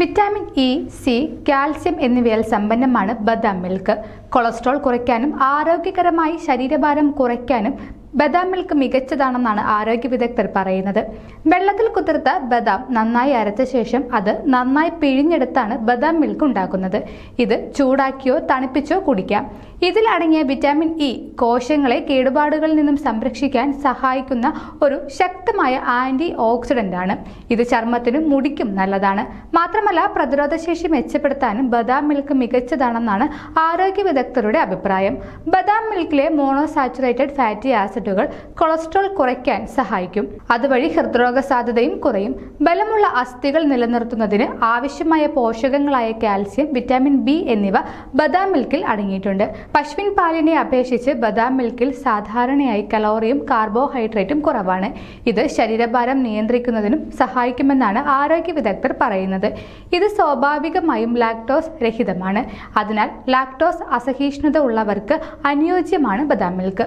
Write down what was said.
Vitamin E C calcium എന്നിവയാൽ സമ്പന്നമാണ് ബദാം മിൽക്ക്. കൊളസ്ട്രോൾ കുറയ്ക്കാനും ആരോഗ്യകരമായി ശരീരഭാരം കുറയ്ക്കാനും ബദാം മിൽക്ക് മികച്ചതാണെന്നാണ് ആരോഗ്യ വിദഗ്ധർ പറയുന്നത്. വെള്ളത്തിൽ കുതിർത്ത ബദാം നന്നായി അരച്ച ശേഷം അത് നന്നായി പിഴിഞ്ഞെടുത്താണ് ബദാം മിൽക്ക് ഉണ്ടാക്കുന്നത്. ഇത് ചൂടാക്കിയോ തണുപ്പിച്ചോ കുടിക്കാം. ഇതിൽ അടങ്ങിയ വിറ്റാമിൻ ഇ കോശങ്ങളെ കേടുപാടുകളിൽ നിന്നും സംരക്ഷിക്കാൻ സഹായിക്കുന്ന ഒരു ശക്തമായ ആന്റി ഓക്സിഡന്റ് ആണ്. ഇത് ചർമ്മത്തിനും മുടിക്കും നല്ലതാണ്. മാത്രമല്ല പ്രതിരോധശേഷി മെച്ചപ്പെടുത്താനും ബദാം മിൽക്ക് മികച്ചതാണെന്നാണ് ആരോഗ്യ വിദഗ്ധരുടെ അഭിപ്രായം. ബദാം മിൽക്കിലെ മോണോസാച്ചുറേറ്റഡ് ഫാറ്റി ആസിഡുകൾ കൊളസ്ട്രോൾ കുറയ്ക്കാൻ സഹായിക്കും. അതുവഴി ഹൃദ്രോഗ സാധ്യതയും കുറയും. ബലമുള്ള അസ്ഥികൾ നിലനിർത്തുന്നതിന് ആവശ്യമായ പോഷകങ്ങളായ കാൽസ്യം വിറ്റാമിൻ ബി എന്നിവ ബദാം മിൽക്കിൽ അടങ്ങിയിട്ടുണ്ട്. പശുവിൻ പാലിനെ അപേക്ഷിച്ച് ബദാം മിൽക്കിൽ സാധാരണയായി കലോറിയും കാർബോഹൈഡ്രേറ്റും കുറവാണ്. ഇത് ശരീരഭാരം നിയന്ത്രിക്കുന്നതിനും സഹായിക്കുമെന്നാണ് ആരോഗ്യ വിദഗ്ധർ പറയുന്നത്. ഇത് സ്വാഭാവികമായും ലാക്ടോസ് രഹിതമാണ്. അതിനാൽ ലാക്ടോസ് അസഹിഷ്ണുത ഉള്ളവർക്ക് അനുയോജ്യമാണ് ബദാം മിൽക്ക്.